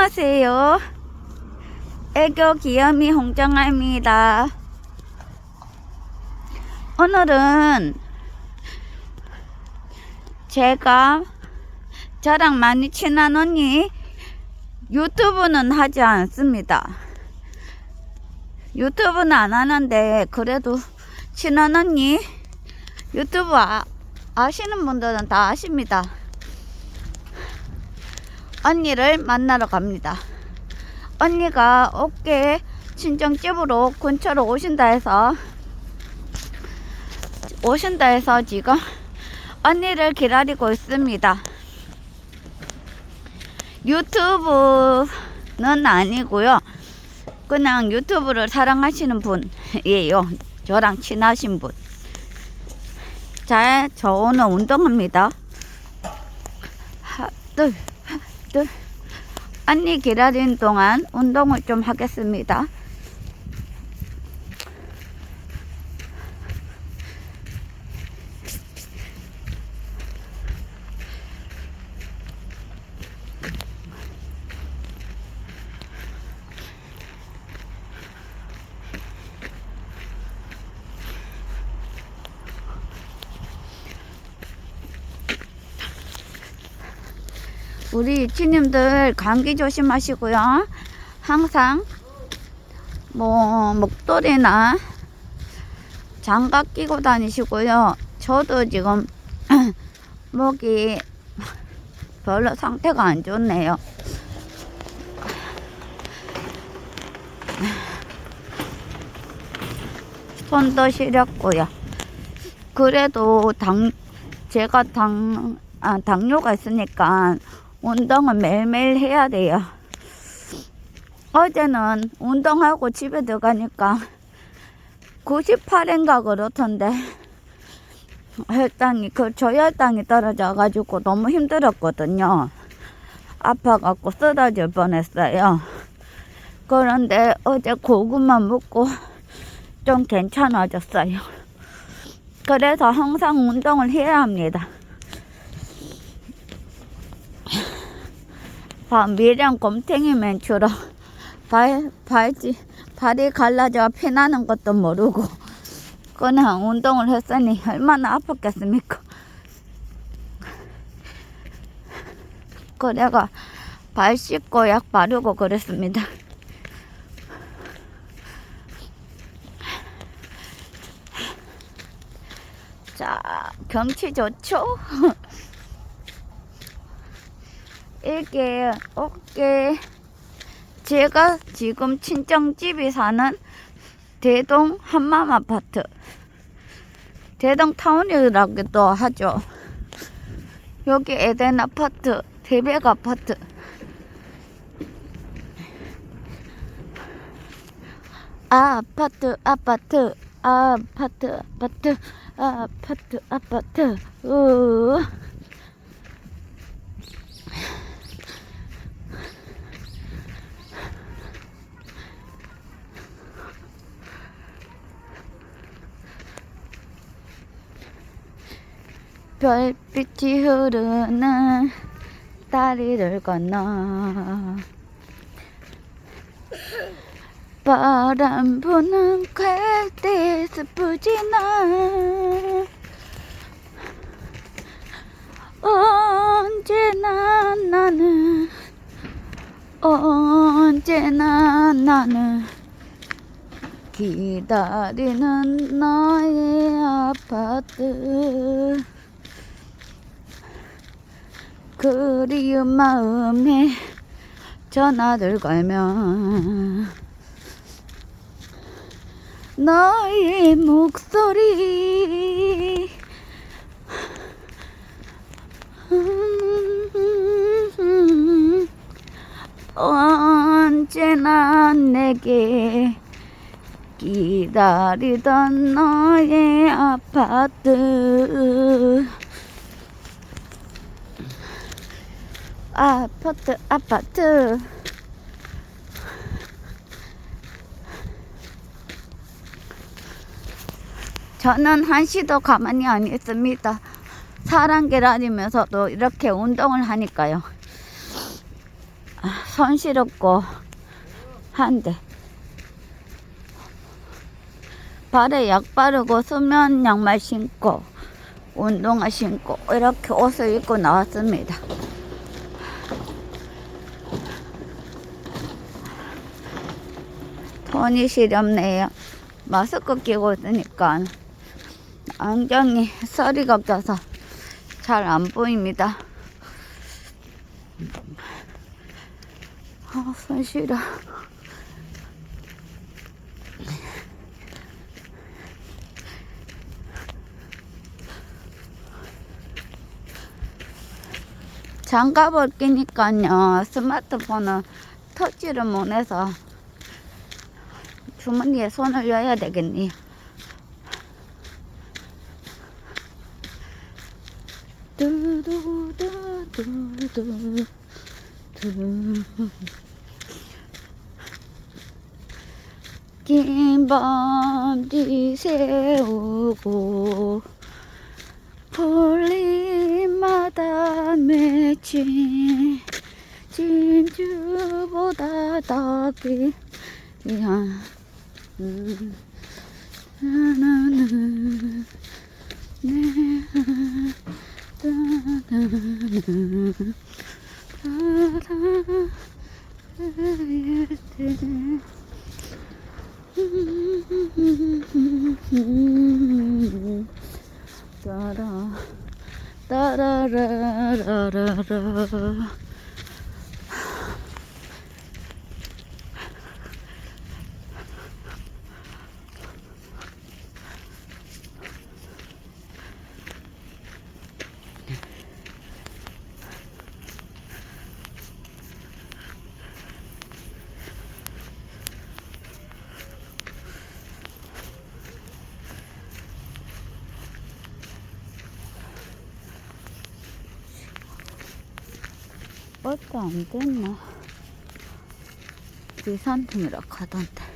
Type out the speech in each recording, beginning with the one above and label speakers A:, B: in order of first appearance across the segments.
A: 안녕하세요. 애교 귀요미 홍정아입니다. 오늘은 제가 저랑 많이 친한 언니 유튜브는 하지 않습니다. 유튜브는 안 하는데 그래도 친한 언니 유튜브 아, 아시는 분들은 다 아십니다. 언니를 만나러 갑니다. 언니가 어깨 친정집으로 근처로 오신다 해서 오신다 해서 지금 언니를 기다리고 있습니다. 유튜브는 아니고요. 그냥 유튜브를 사랑하시는 분이에요. 저랑 친하신 분. 자, 저 오늘 운동합니다. 하나, 둘, 하나, 둘. 언니 기다리는 동안 운동을 좀 하겠습니다. 우리 유치님들 감기 조심하시고요. 항상 뭐 목도리나 장갑 끼고 다니시고요. 저도 지금 목이 별로 상태가 안 좋네요. 손도 시렸고요. 그래도 당 제가 당 아, 당뇨가 있으니까 운동은 매일매일 해야 돼요. 어제는 운동하고 집에 들어가니까 98인가 그렇던데 혈당이 그 저혈당이 떨어져가지고 너무 힘들었거든요. 아파갖고 쓰러질 뻔했어요. 그런데 어제 고구마 먹고 좀 괜찮아졌어요. 그래서 항상 운동을 해야 합니다. 바- 미량 곰탱이면 주로 발, 발지, 발이 갈라져 피나는 것도 모르고 그냥 운동을 했으니 얼마나 아팠겠습니까? 그래가 발 씻고 약 바르고 그랬습니다. 자, 경치 좋죠? 이게 어깨. 제가 지금 친정집이 사는 대동 한맘 아파트. 대동 타운이라고도 하죠. 여기 에덴 아파트 대백 아파트. 아파트 아파트 아파트 아파트 아파트 아파트. 으 별빛이 흐르는 다리를 건너 바람 부는 갈대 스푸지나 언제나 나는 언제나 나는 기다리는 너의 아파트 그리운 마음에 전화를 걸면 너의 목소리 언제나 내게 기다리던 너의 아파트 아파트 아파트 저는 한시도 가만히 안 있습니다. 사람 기다리면서도 이렇게 운동을 하니까요. 아, 손 시렵고 한데 발에 약 바르고 수면 양말 신고 운동화 신고 이렇게 옷을 입고 나왔습니다. 돈이 시렵네요. 마스크 끼고 있으니까 안경이 서리가 껴서 잘 안 보입니다. 아, 손 시려. 장갑을 끼니까요 스마트폰은 터치를 못해서 주머니에 손을 넣어야 되겠니 두두두두두 긴 밤뒤 세우고 풀잎마다 맺힌 진주보다 더 귀한 따라 따라라라라라 뻗도 안 됐나? 비산팀이라 하던데.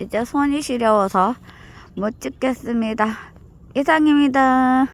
A: 이제 손이 시려워서 못 찍겠습니다. 이상입니다.